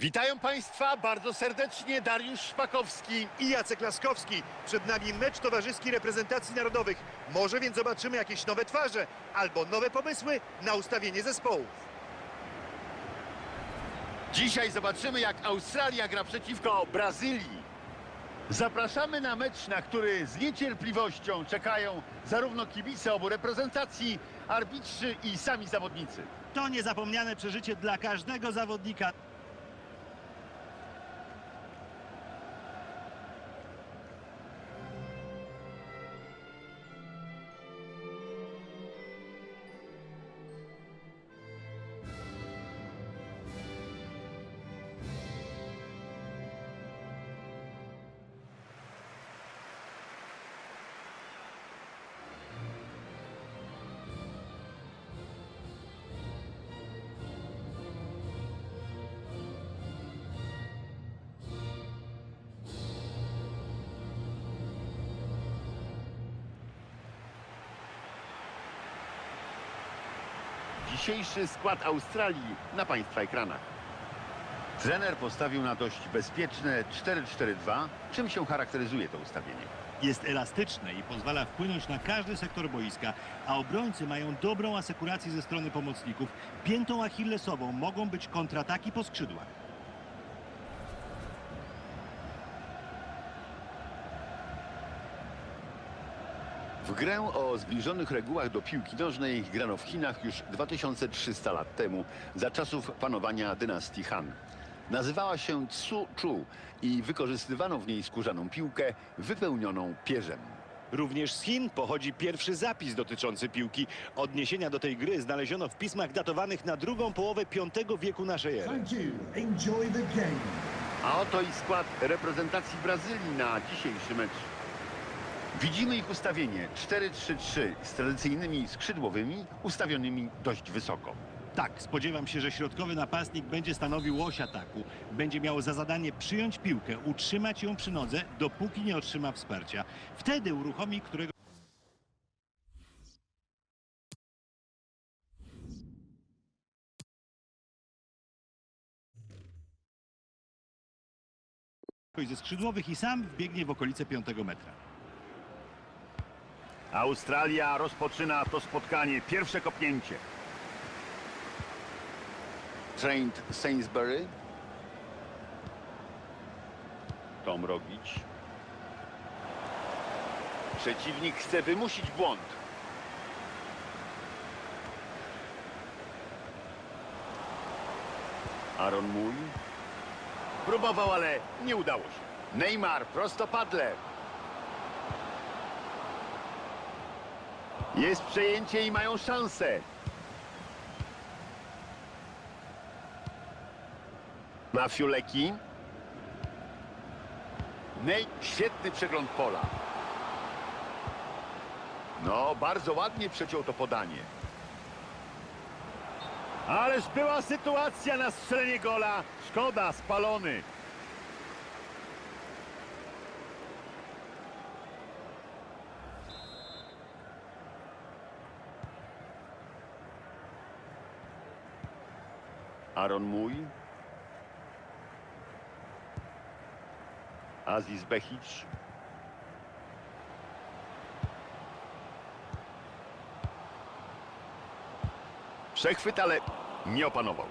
Witają Państwa bardzo serdecznie Dariusz Szpakowski. i Jacek Laskowski. Przed nami mecz towarzyski reprezentacji narodowych. Może więc zobaczymy jakieś nowe twarze albo nowe pomysły na ustawienie zespołów. Dzisiaj zobaczymy jak Australia gra przeciwko Brazylii. Zapraszamy na mecz, na który z niecierpliwością czekają zarówno kibice obu reprezentacji, arbitrzy i sami zawodnicy. To niezapomniane przeżycie dla każdego zawodnika. Dzisiejszy skład Australii na Państwa ekranach. Trener postawił na dość bezpieczne 4-4-2. Czym się charakteryzuje to ustawienie? Jest elastyczne i pozwala wpłynąć na każdy sektor boiska, a obrońcy mają dobrą asekurację ze strony pomocników. Piętą achillesową mogą być kontrataki po skrzydłach. Grę o zbliżonych regułach do piłki nożnej grano w Chinach już 2300 lat temu, za czasów panowania dynastii Han. Nazywała się Tsu Chu i wykorzystywano w niej skórzaną piłkę wypełnioną pierzem. Również z Chin pochodzi pierwszy zapis dotyczący piłki. Odniesienia do tej gry znaleziono w pismach datowanych na drugą połowę V wieku naszej ery. A oto i skład reprezentacji Brazylii na dzisiejszy mecz. Widzimy ich ustawienie 4-3-3 z tradycyjnymi skrzydłowymi ustawionymi dość wysoko. Tak, spodziewam się, że środkowy napastnik będzie stanowił oś ataku. Będzie miał za zadanie przyjąć piłkę, utrzymać ją przy nodze, dopóki nie otrzyma wsparcia. Wtedy uruchomi którego ze skrzydłowych i sam wbiegnie w okolice piątego metra. Australia rozpoczyna to spotkanie. Pierwsze kopnięcie. Trent Sainsbury. Tom Rogic. Przeciwnik chce wymusić błąd. Aaron Moon. Próbował, ale nie udało się. Neymar prostopadle. Jest przejęcie i mają szansę. Mafiuleki. Nej, świetny przegląd pola. No, bardzo ładnie przeciął to podanie. Ależ była sytuacja na strzelenie gola. Szkoda, spalony. Aaron Mój. Aziz Behic. Przechwyt, ale nie opanował.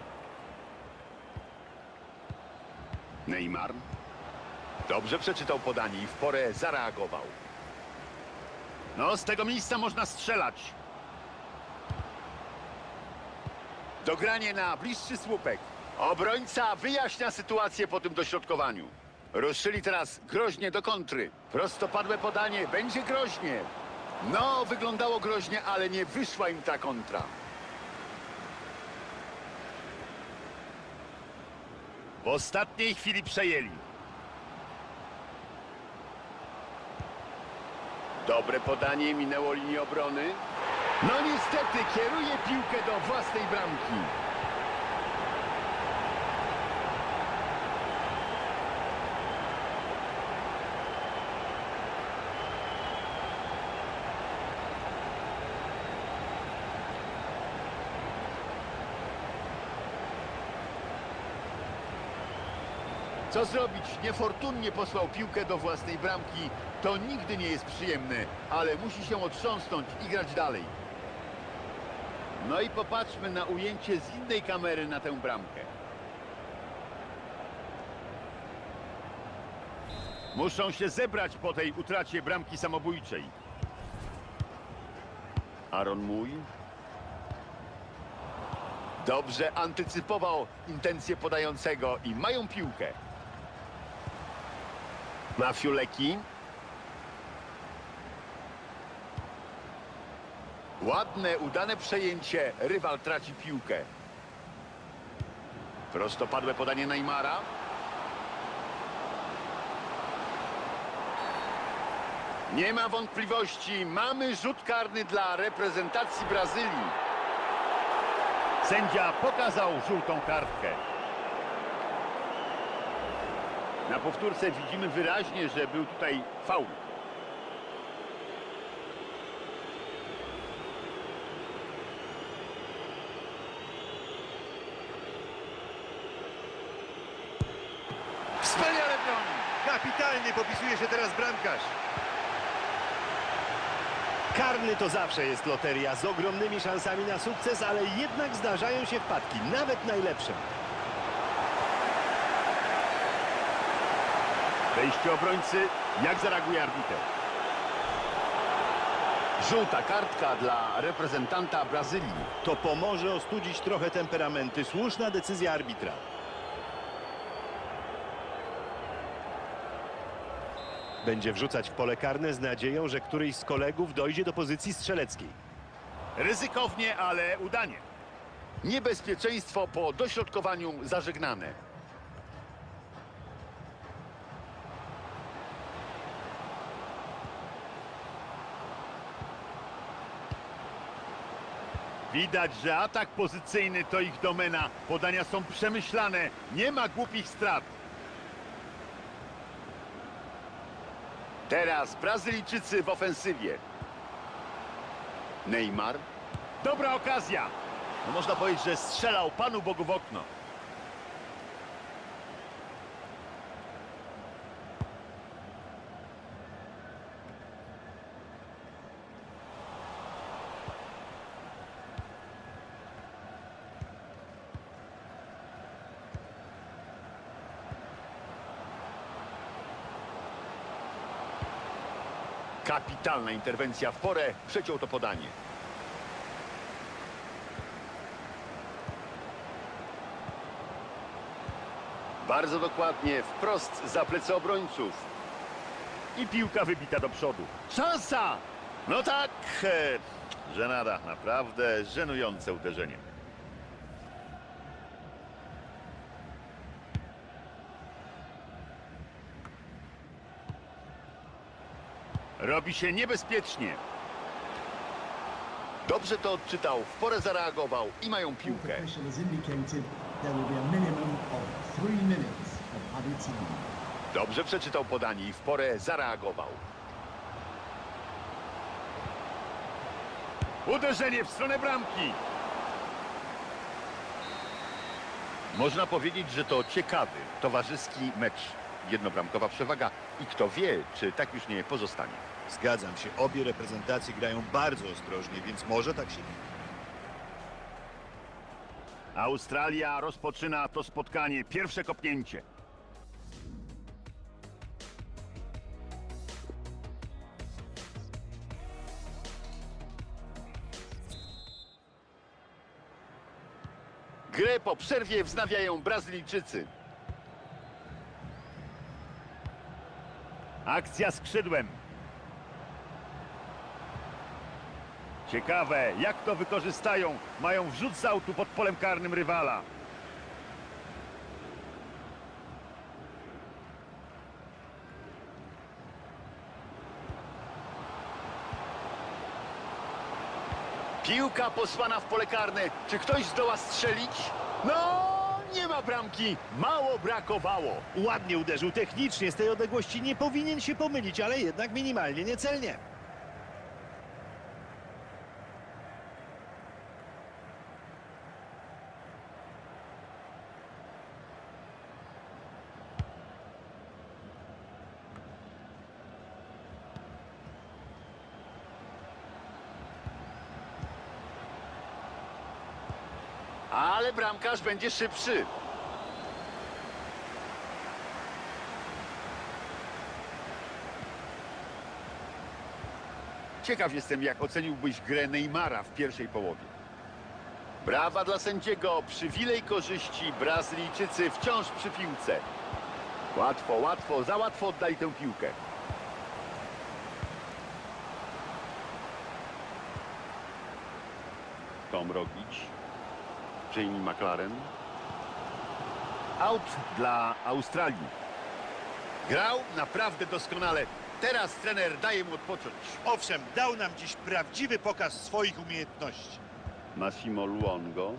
Neymar. Dobrze przeczytał podanie i w porę zareagował. No, z tego miejsca można strzelać. Dogranie na bliższy słupek. Obrońca wyjaśnia sytuację po tym dośrodkowaniu. Ruszyli teraz groźnie do kontry. Prostopadłe podanie, będzie groźnie. No, wyglądało groźnie, ale nie wyszła im ta kontra. W ostatniej chwili przejęli. Dobre podanie minęło linię obrony. No niestety kieruje piłkę do własnej bramki. Co zrobić? Niefortunnie posłał piłkę do własnej bramki. To nigdy nie jest przyjemne, ale musi się otrząsnąć i grać dalej. No i popatrzmy na ujęcie z innej kamery na tę bramkę. Muszą się zebrać po tej utracie bramki samobójczej. Aaron Mój. Dobrze antycypował intencje podającego i mają piłkę. Mafiuleki. Ładne, udane przejęcie. Rywal traci piłkę. Prostopadłe podanie Neymara. Nie ma wątpliwości. Mamy rzut karny dla reprezentacji Brazylii. Sędzia pokazał żółtą kartkę. Na powtórce widzimy wyraźnie, że był tutaj faul. Kapitalnie popisuje się teraz bramkarz. Karny to zawsze jest loteria z ogromnymi szansami na sukces, ale jednak zdarzają się wpadki, nawet najlepsze. Wejście obrońcy, jak zareaguje arbiter? Żółta kartka dla reprezentanta Brazylii. To pomoże ostudzić trochę temperamenty. Słuszna decyzja arbitra. Będzie wrzucać w pole karne z nadzieją, że któryś z kolegów dojdzie do pozycji strzeleckiej. Ryzykownie, ale udanie. Niebezpieczeństwo po dośrodkowaniu zażegnane. Widać, że atak pozycyjny to ich domena. Podania są przemyślane. Nie ma głupich strat. Teraz Brazylijczycy w ofensywie. Neymar. Dobra okazja. No można powiedzieć, że strzelał Panu Bogu w okno. Kapitalna interwencja w porę. Przeciął to podanie. Bardzo dokładnie, wprost za plecy obrońców. I piłka wybita do przodu. Szansa! No tak, e, żenada, naprawdę żenujące uderzenie. Robi się niebezpiecznie. Dobrze to odczytał, w porę zareagował i mają piłkę. Dobrze przeczytał podanie i w porę zareagował. Uderzenie w stronę bramki. Można powiedzieć, że to ciekawy, towarzyski mecz. Jednobramkowa przewaga i kto wie, czy tak już nie pozostanie. Zgadzam się, obie reprezentacje grają bardzo ostrożnie, więc może tak się... Australia rozpoczyna to spotkanie. Pierwsze kopnięcie. Grę po przerwie wznawiają Brazylijczycy. Akcja skrzydłem. Ciekawe, jak to wykorzystają. Mają wrzut z autu pod polem karnym rywala. Piłka posłana w pole karne. Czy ktoś zdoła strzelić? No, nie ma bramki. Mało brakowało. Ładnie uderzył technicznie, z tej odległości nie powinien się pomylić, ale jednak minimalnie niecelnie. Ale bramkarz będzie szybszy. Ciekaw jestem, jak oceniłbyś grę Neymara w pierwszej połowie. Brawa dla sędziego, przywilej korzyści, Brazylijczycy wciąż przy piłce. Łatwo, łatwo, za łatwo oddali tę piłkę. Tom Rogic, Jamie McLaren. Out dla Australii. Grał naprawdę doskonale. Teraz trener daje mu odpocząć. Owszem, dał nam dziś prawdziwy pokaz swoich umiejętności. Massimo Luongo.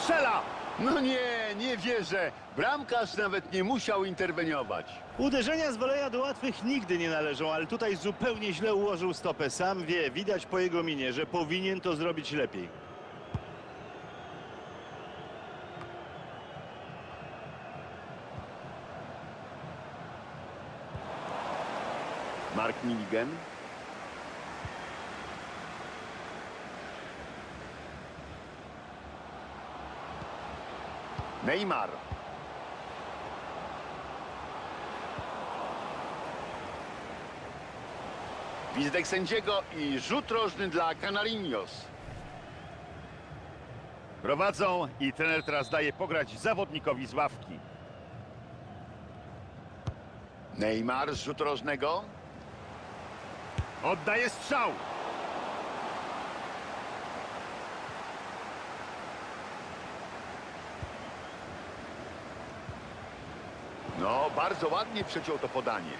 Strzela! No nie, nie wierzę. Bramkarz nawet nie musiał interweniować. Uderzenia z woleja do łatwych nigdy nie należą, ale tutaj zupełnie źle ułożył stopę. Sam wie, widać po jego minie, że powinien to zrobić lepiej. Mark Milligan. Neymar. Wizytek sędziego i rzut rożny dla Canarinos. Prowadzą i trener teraz daje pograć zawodnikowi z ławki. Neymar z rzutu rożnego. Oddaje strzał. No, bardzo ładnie przeciął to podanie.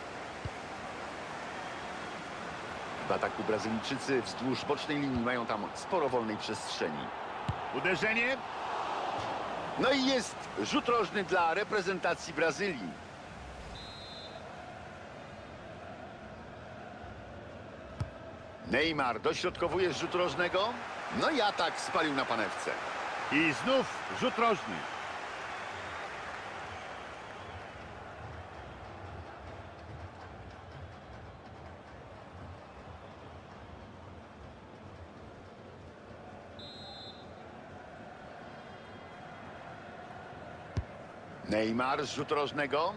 W ataku Brazylijczycy wzdłuż bocznej linii mają tam sporo wolnej przestrzeni. Uderzenie. No i jest rzut rożny dla reprezentacji Brazylii. Neymar dośrodkowuje z rzutu rożnego. No i atak spalił na panewce. I znów rzut rożny. Neymar z rzutu rożnego.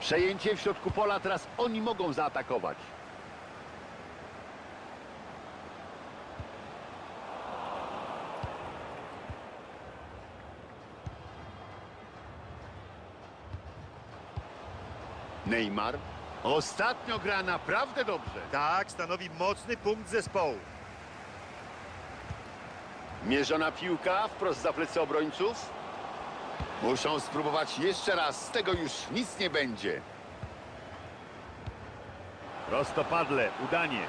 Przejęcie w środku pola, teraz oni mogą zaatakować. Neymar. Ostatnio gra naprawdę dobrze. Tak, stanowi mocny punkt zespołu. Mierzona piłka wprost za plecy obrońców. Muszą spróbować jeszcze raz. Z tego już nic nie będzie. Prostopadle, udanie.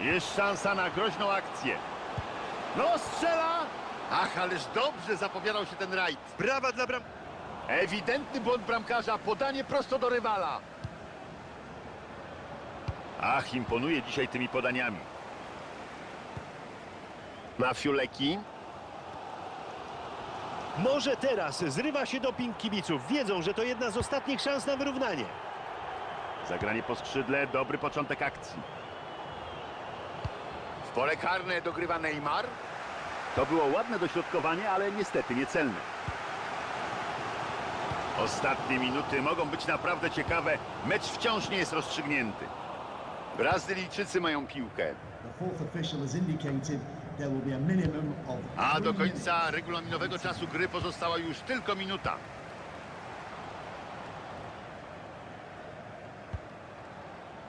Jest szansa na groźną akcję. No strzela! Ach, ależ dobrze zapowiadał się ten rajd. Brawa dla bram... Ewidentny błąd bramkarza, podanie prosto do rywala. Ach, imponuje dzisiaj tymi podaniami. Mafiuleki. Może teraz zrywa się doping kibiców. Wiedzą, że to jedna z ostatnich szans na wyrównanie. Zagranie po skrzydle, dobry początek akcji. W pole karne dogrywa Neymar. To było ładne dośrodkowanie, ale niestety niecelne. Ostatnie minuty mogą być naprawdę ciekawe. Mecz wciąż nie jest rozstrzygnięty. Brazylijczycy mają piłkę. A do końca regulaminowego czasu gry pozostała już tylko minuta.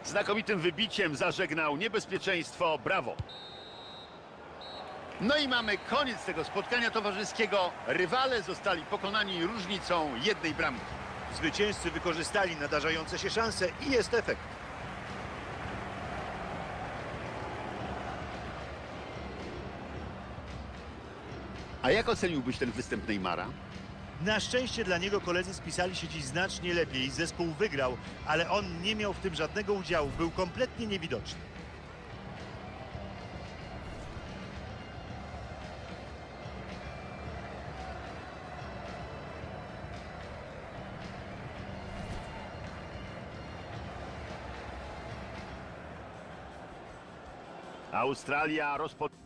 Znakomitym wybiciem zażegnał niebezpieczeństwo. Brawo! No i mamy koniec tego spotkania towarzyskiego. Rywale zostali pokonani różnicą jednej bramki. Zwycięzcy wykorzystali nadarzające się szanse i jest efekt. A jak oceniłbyś ten występ Neymara? Na szczęście dla niego koledzy spisali się dziś znacznie lepiej. Zespół wygrał, ale on nie miał w tym żadnego udziału. Był kompletnie niewidoczny. Australia rozpoczęła.